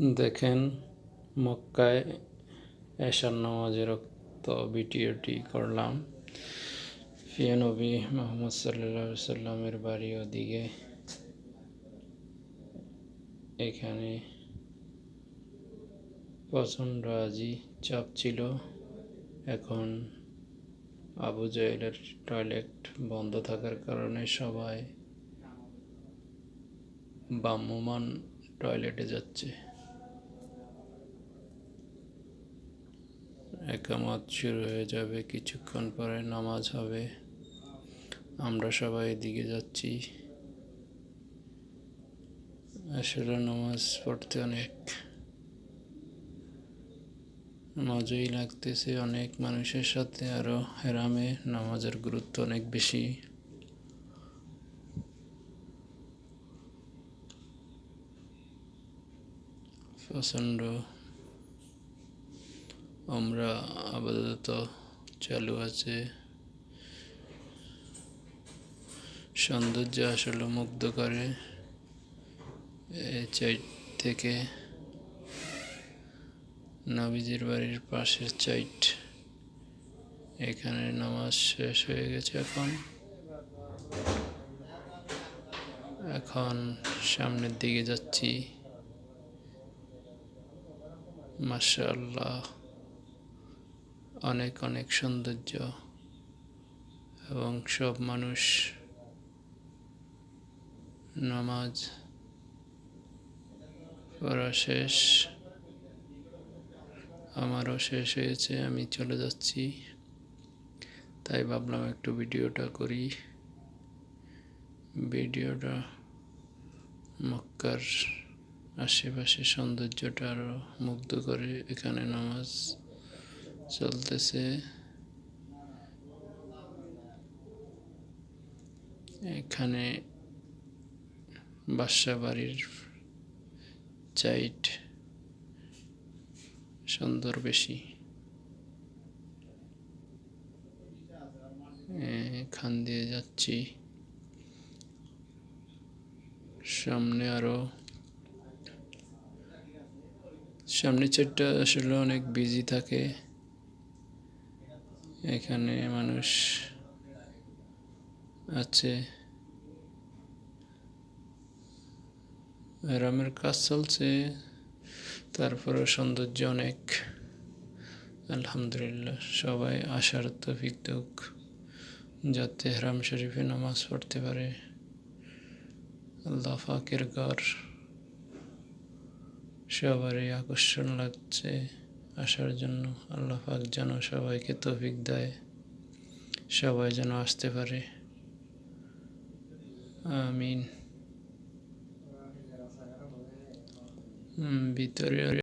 দেখেন, মক্কায় এশার নামাজের রক্ত ভিডিওটি করলাম। প্রিয় নবী মোহাম্মদ সাল্লা সাল্লামের বাড়ি ওদিকে। এখানে প্রচণ্ড আজি চাপ ছিল। এখন আবু জাহেলের টয়লেট বন্ধ থাকার কারণে সবাই ভ্রাম্যমান টয়লেটে যাচ্ছে। একামত শুরু হয়ে যাবে, কিছুক্ষণ পরে নামাজ হবে। আমরা সবাই এদিকে যাচ্ছি। আসলে নামাজ পড়তে অনেক মজাই লাগতেছে। অনেক মানুষের সাথে আরও হেরামে নামাজের গুরুত্ব অনেক বেশি। প্রচণ্ড আমরা আপাতত চালু আছে। সৌন্দর্য আসলে মুগ্ধ করে এই চাইট থেকে নবীজির বাড়ির পাশের চাইট। এখানে নামাজ শেষ হয়ে গেছে এখন। এখন সামনের দিকে যাচ্ছি। মাশাআল্লাহ। অনেক অনেক সৌন্দর্য এবং সব মানুষ নামাজ পড়া শেষ। আমারও শেষ হয়েছে, আমি চলে যাচ্ছি। তাই ভাবলাম একটু ভিডিওটা করি। ভিডিওটা মক্কার আশেপাশে সৌন্দর্যটা আরও মুগ্ধ করে এখানে নামাজ চলতেছে। এখানে বাসা বাড়ির চাইট সুন্দর বেশি। এখান দিয়ে যাচ্ছি। সামনে আরও সামনে চারটা আসলে অনেক বিজি থাকে। এখানে মানুষ আছে। রামের কাজ চলছে তারপরে সৌন্দর্য অনেক। আলহামদুলিল্লাহ, সবাই আশার তফিক দুঃখ যাতে হরাম শরীফে নামাজ পড়তে পারে। আল্লাহ ফাকের ঘর, সবারই আকর্ষণ লাগছে। আসার জন্য আল্লাহ পাক যেন সবাইকে তফিক দেয় সবাই যেন আসতে পারে। আমিন। ভিতরে